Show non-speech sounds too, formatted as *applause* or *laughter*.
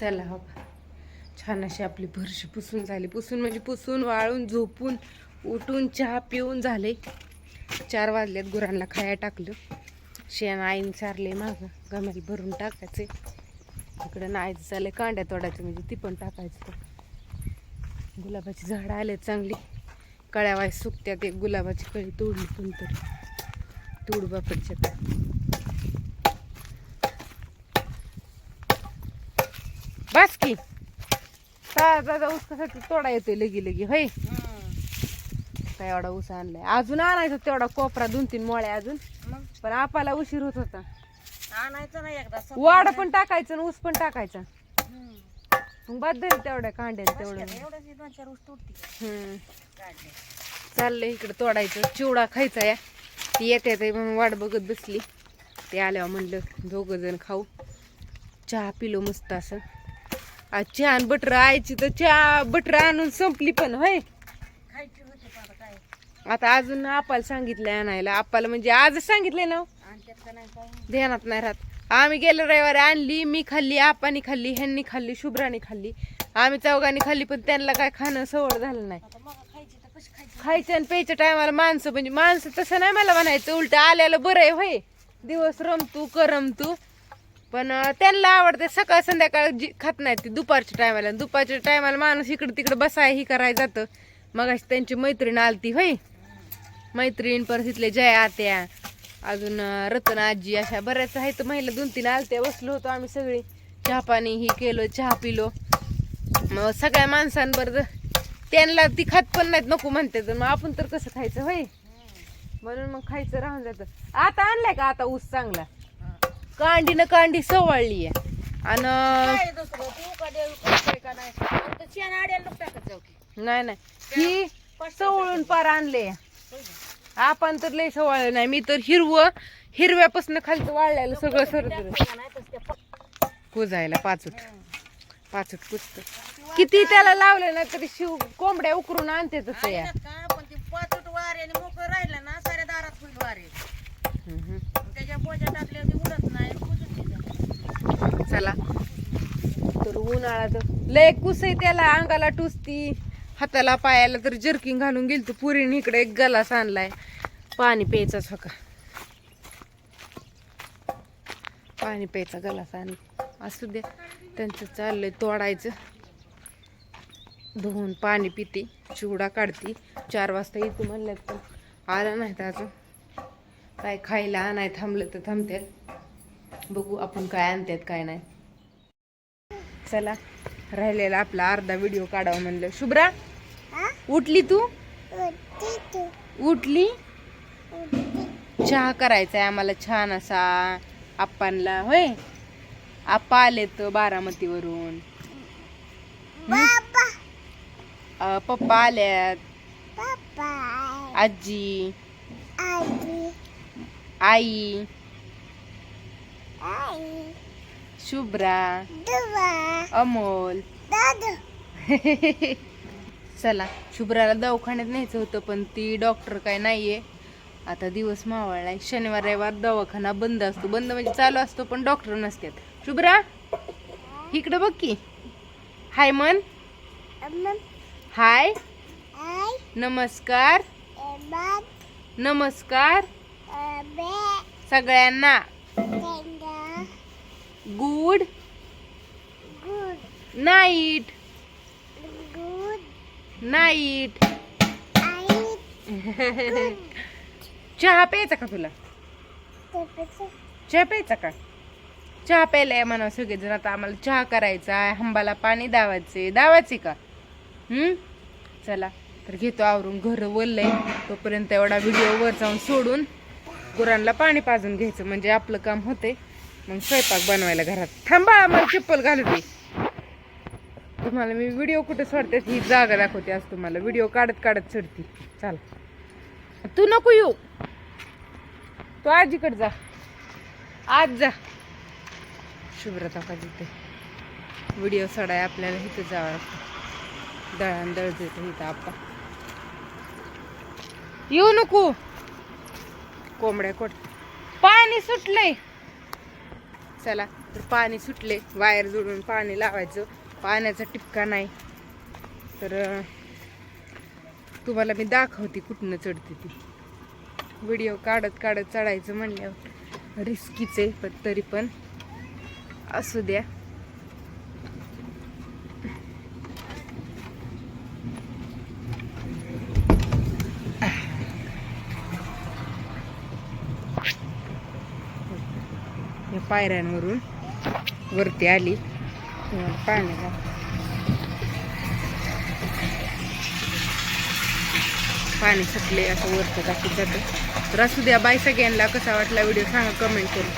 चला हो छान अशी आपली भरशी पुसून झाली. पुसून म्हणजे पुसून वाळून झोपून उठून चहा पिऊन झाले. चार वाजल्यात गुरांना खाया टाकलं. शेण आईन चारले मागं. गमेल भरून टाकायचे. इकडं नाहीचं चालले कांड्या तोडायचं म्हणजे ती पण टाकायचं. गुलाबाची झाडं आलेत चांगली. कळ्यावाय सुकत्या सुकत्यात एक गुलाबाची कळी तोडली कोणतरी. तोड बापडच्या. बस की. ऊस कसा तोडा येतोय लगी लगी होय. काय एवढा ऊस आणलाय. अजून आणायचा तेवढा कोपरा दोन तीन मोळ्या अजून. पण आपाला उशीर होत होता. आणायचं ना एकदा वाड नाही. पण टाकायचं आणि ऊस पण टाकायचा. मग बाद झाली तेवढ्या कांड्याला बस तेवढं. चाललंय इकडे तोडायचं. चिवडा खायचा या. ती येते येते म्हणून वाट बघत बसली. ते आल्यावर म्हणलं दोघं जण खाऊ. चहा पिलो मस्त असं. आज आणि बटर आयची तर चहा बटर आणून संपली पण होय. आता अजून आपाला सांगितलंय आणायला. आपाला म्हणजे आजच सांगितलंय ना हो. ध्यानात नाही राहत. आम्ही गेलो रविवारी आणली मी खाल्ली आपानी खाल्ली ह्यांनी खाल्ली शुभ्रानी खाल्ली. आम्ही चौघांनी खाल्ली पण त्यांना काय खाणं सवड झालं नाही. खायचं आणि प्यायच्या टायमाला माणसं म्हणजे माणसं तसं नाही मला म्हणायचं उलट आल्याला बरं आहे होय. दिवस रमतू करमतू. पण त्यांना आवडते सकाळ संध्याकाळ जी खात नाही ती दुपारच्या टायमाला. दुपारच्या टायमाला माणूस इकडं तिकडं बसाय ही कराय जातं. मग त्यांची मैत्रीण आलती होय. मैत्रीण परत तिथले जय आत्या अजून रतन आजी अशा बऱ्याच आहेत महिला. दोन तीन आलत्या बसलो होतो आम्ही सगळी. चहा पाणी ही केलो चहा पिलो. मग सगळ्या माणसांबरोबर त्यांना ती खात पण नाहीत नको म्हणते तर मग आपण तर कसं खायचं होय? म्हणून मग खायचं राहून जातं. आता आणलाय का आता ऊस चांगला? कांडी न कांडी सवाळली आहे. आणि नाही? नाही नाही. ही सवळून पार आणले. आपण तर लय सवाळलं नाही. मी तर हिरवं हिरव्यापासून खालचं वाळलेलं सगळं सरत कुजायला पाचूट पाचूट कुजत. किती त्याला लावलं ना तरी शिव कोंबड्या उकरून आणते तसं या. पाचट वारे आणि मोकळं राहिलं ना साऱ्या दारात वारे. पोजा आणि त्याच्या उडत नाही कुजून चला. तर उन्हाळा तर लय कुस आहे त्याला अंगाला टुसती. हाताला पायाला तर जर्किंग घालून गेली तर पुरीने इकडे एक गलास आणलाय. पाणी प्यायचाच सका पाणी प्यायचा गलास आण असू दे त्यांचं चाललंय तोडायचं. धुवून पाणी पिते चिवडा काढते. चार वाजता येते म्हणल्यात पण आलं नाही तर अजून. काय खायला आणाय थांबलं तर थांबतात बघू आपण काय आणतात काय नाही. चला राहिलेला आपला अर्धा व्हिडिओ काढावा म्हणलं. शुभ्रा उठली तू? उठली? चहा करायचा आहे आम्हाला छान असा आप्पांना होय? आप्पा आलेत बारामतीवरून. पप्पा आल्यात. आजी. आई. शुभ्रा. अमोल. *laughs* चला शुभ्राला दवाखान्यात न्यायचं होतं पण ती डॉक्टर काय नाहीये. आता दिवस मावळलाय. शनिवार रविवार दवाखाना बंद असतो. बंद म्हणजे चालू असतो पण डॉक्टर नसतात. शुभ्रा इकडं बघ की. हाय मन हाय. नमस्कार. नमस्कार. सगळ्यांना. गुड नाईट नाईट चहा प्यायचा का तुला? चहा प्यायचा का? चहा प्यायलाय म्हणा सगळेजण. आता आम्हाला चहा करायचा आहे. हंबाला पाणी दावायचे दावायचे का? हम्म? चला तर घेतो आवरून. घर वरलंय तोपर्यंत एवढा व्हिडिओ वर जाऊन सोडून. गुरांना पाणी पाजून घ्यायचं म्हणजे आपलं काम होते मग स्वयंपाक बनवायला घरात. थांबा मला चप्पल घालते तुम्हाला मी व्हिडिओ कुठे सोडते ही जागा दाखवते आज तुम्हाला. व्हिडिओ काढत काढत चढते चाल. तू नको येऊ. तू आजीकडे जा. आज जा. शुभ्रता का जिथे व्हिडिओ सोडाय आपल्याला इथं जावं लागतं. दळण दळ देतो इथं आपण येऊ नको. कोंबड्या कोट. पाणी सुटलंय. चला तर पाणी सुटले. वायर जोडून पाणी लावायचं. पाण्याचा टिपका नाही. तर तुम्हाला मी दाखवते कुठनं चढते ती. व्हिडिओ काढत काढत चढायचं म्हणल्यावर. रिस्कीच आहे पण तरी पण. असू द्या. पायऱ्यांवरून वरती आली. पाणी पाणी सुटले असं वरचं टाकीत जातं. तर असू द्या बाय सगळ्यांना कसा वाटला व्हिडिओ सांगा कमेंट करून.